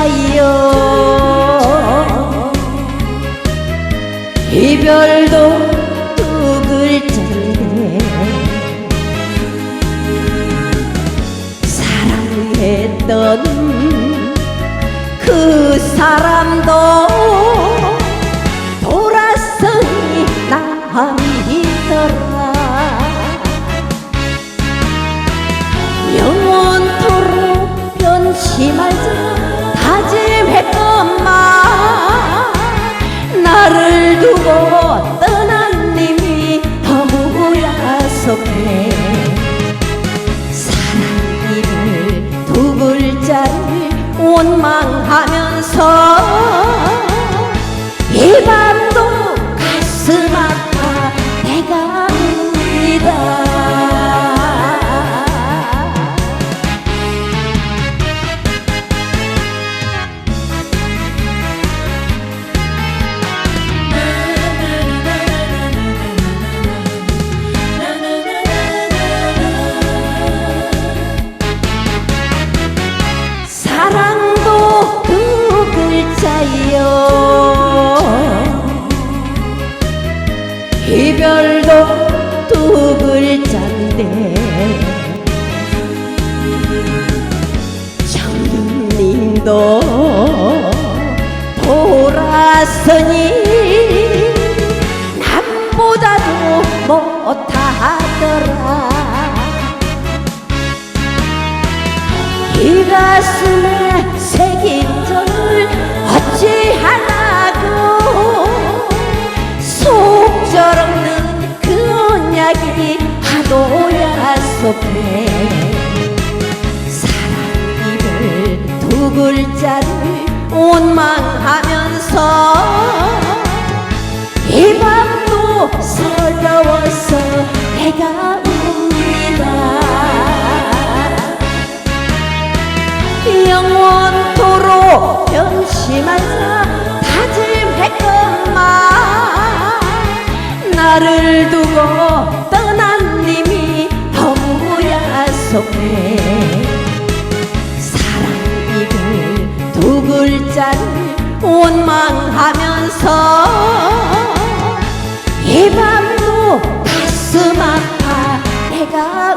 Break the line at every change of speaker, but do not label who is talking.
글자요. 이별도 두 글자인데 사랑했던 그 사람도 돌아서니 남이더라. 영원토록 변치 말자 다짐했건만 나를 두고 떠난 님이 너무 야속해. 사랑이를 두 글자를 원망하면서 이밤 두 글자인데. 정님도 돌아서니 남보다도 못하더라. 이 가슴에 새긴 야속해 사랑이를 두 글자를 원망하면서 이 밤도 서러워서 내가 웁니다. 영원토록 변치 말자 진짜를 원망하면서 이 밤도 가슴 아파. 내가